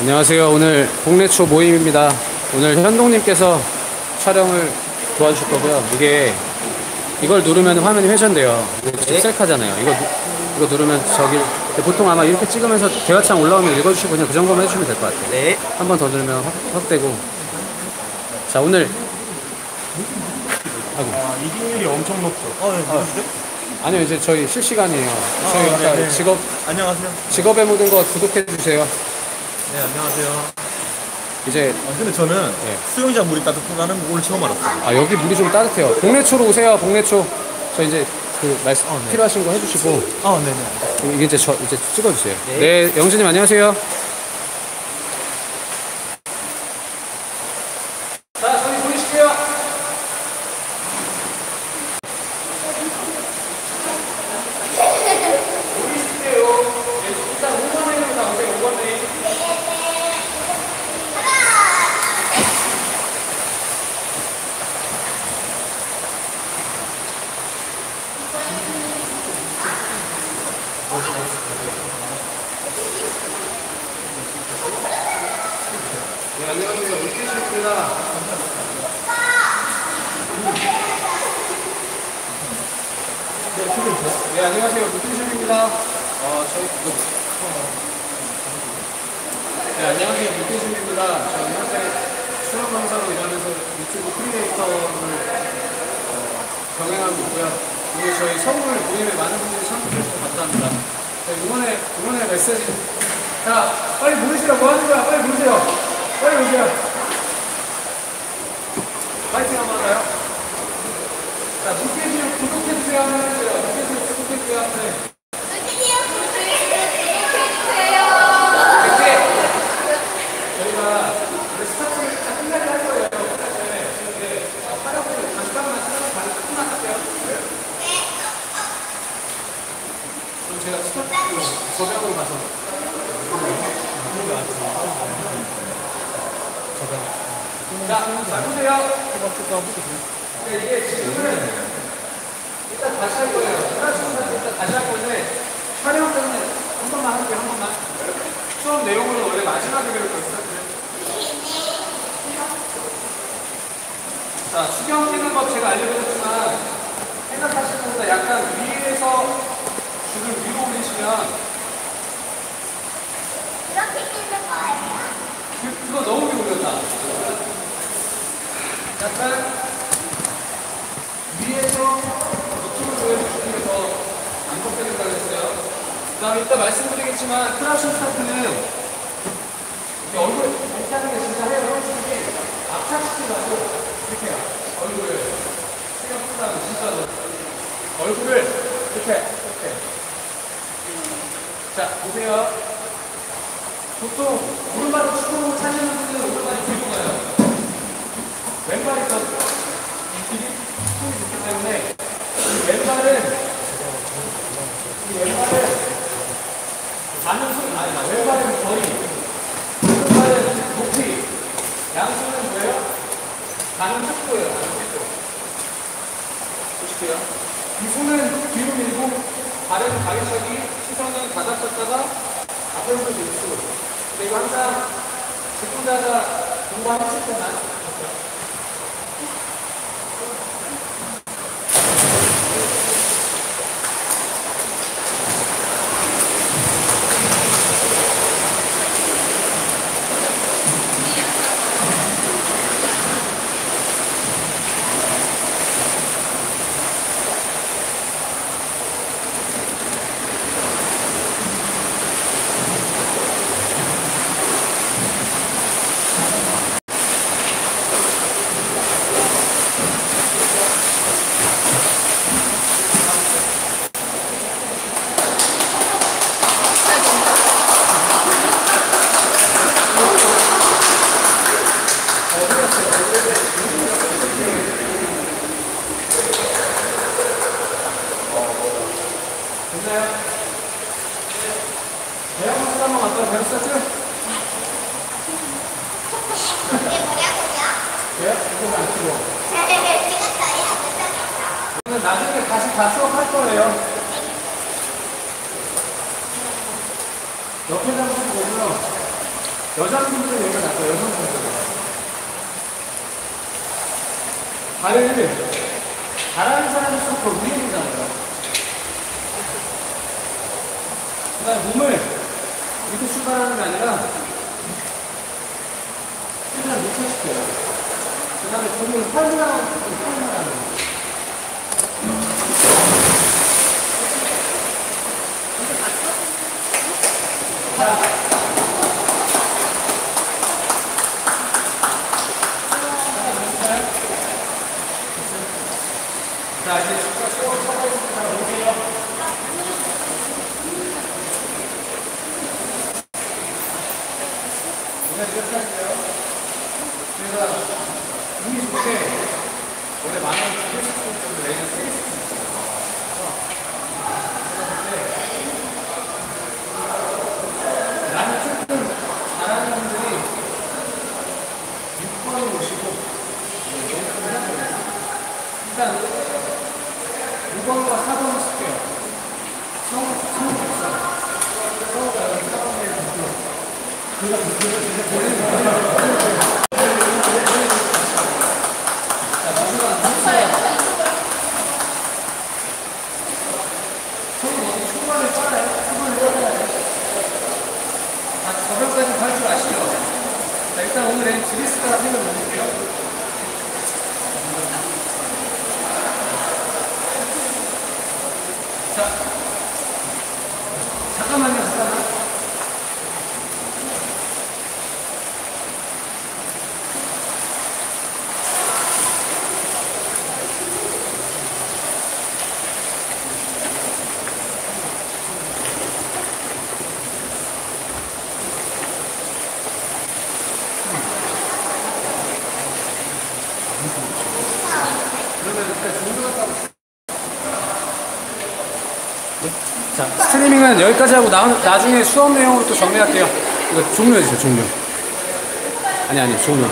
안녕하세요. 오늘 복례초 모임입니다. 오늘 현동님께서 촬영을 도와주실 거고요. 이게 이걸 누르면 화면이 회전돼요. 이거 지금 셀카잖아요. 이거 누- 이거 누르면 저기 보통 아마 이렇게 찍으면서 대화창 올라오면 읽어주시고 그냥 그 정도만 해주시면 될 것 같아요. 네. 한 번 더 누르면 확, 확대고. 자 오늘 아, 이기율이 엄청 높죠. 어, 네, 누구시죠? 아니요 이제 저희 실시간이에요. 저희 아, 아까 네, 네. 직업 안녕하세요. 직업의 모든 거 구독해 주세요. 네, 안녕하세요. 이제 아, 근데 저는 네. 수영장 물이 따뜻하다는 거 오늘 처음 알았어요. 아 여기 물이 좀 따뜻해요. 복례초로 오세요. 복례초. 저 이제 그 말씀 어, 네. 필요하신 거 해주시고 아, 네네. 이게 이제 저 이제 찍어주세요. 네, 영진님 안녕하세요. 자 저희 보이실게요. 네, 안녕하세요. 물티슈입니다. 네, 안녕하세요. 물티슈입니다. 어, 저희, 네, 안녕하세요. 물티슈입니다. 저는 현재 수영 강사로 일하면서 유튜브 크리에이터를 어, 병행하고 있고요. 오늘 저희 선물 모임에 많은 분들이 참여해주셔서 감사합니다. 자, 이번에, 이번에 메시지. 자, 빨리 모이시라. 뭐 하는 거야? 빨리 모이세요. 빨리 오세요. 파이팅 한번 할까요? 자, 물개지 구독해주세요. 한번 해주세요. 물개지 구독해주세요. 한번 해. 저희가 이제 스타트를 다 끝나게 할 거예요. 네, 근데 촬영을 잠깐만 촬영 반 조금만 할게요. 그럼 제가 스타트로 저장으로 가서 자, 잘 보세요. 네, 이게 지금은 일단 다시 할 거예요. 하나씩은 일단 다시 할 건데 촬영 때문에 한 번만 할게요, 한 번만. 수업 내용은 원래 마지막에 배울 거였어요. 자, 수경 끼는 법 제가 알려드렸지만 생각하시는 것보다 약간 위에서 줄을 위로 올리시면 그, 그거 너무 위로 올렸다. 약간 위에서 이쪽을 보여주시는 게 더 안정되겠다고 했어요. 그 다음에 이따 말씀드리겠지만 크라우싱 스타트는 얼굴 이렇게 하는 게 진짜 해요. 압착시키지 말고 이렇게 해요. 얼굴을 생각보다 진짜로 얼굴을 이렇게 이렇게 자 보세요. 보통 오른발을 축구로 차시는 분들은 오른발이 뒤로 가요. 왼발이 더 길이 힘이 좋기 때문에 이 왼발은 이 왼발은 가는 손 아니 왼발은 거리 오른발은 높이 양손은 뭐예요? 가는 속도예요 가는 속도. 보실게요. 이 손은 뒤로 밀고 발은 가위차기 시선은 가닥쳤다가 앞으로 밀수록 근데 이거 항상 직분자가 공부하셨을 때만 됐나요? 대형 박수 한번 갖다 배웠었죠? 돼요? 이거 안 쓰고. 저는 나중에 다 수업할 거예요. 옆에 장소도 보면 여자분들은 여기가 낫고 여성분들은 발을 잘하는 사람일수록 더 위에 있잖아요. 그다음 몸을 이렇게 출발하는 게 아니라 최대한 노출시켜요. 그 다음에 몸을 활용하는 자, 이제. 오세요. 오늘 이렇게 할게요. 운이 좋게 원래 만원 110분 정도 내는 테니스 나는 조금 잘하는 분들이 6번을 모시고 일단 5번과 4번을 쓸게요. 성, 성, 복사. 성우가 여기 4번에 있고. 그가 자, 마지막 복사. 손이 먼저 초반을 빨아요. 초반을 빨아야 돼. 아, 저변까지 갈 줄 아시죠? 자, 일단 오늘은 지리스가 생을 올릴게요. 자, 잠깐만요, 잠깐만. 그러면 일단 종료가 따로 자, 스트리밍은 여기까지 하고 나, 나중에 수업 내용으로 또 정리할게요. 이거 종료해주세요, 종료. 아니, 아니, 종료.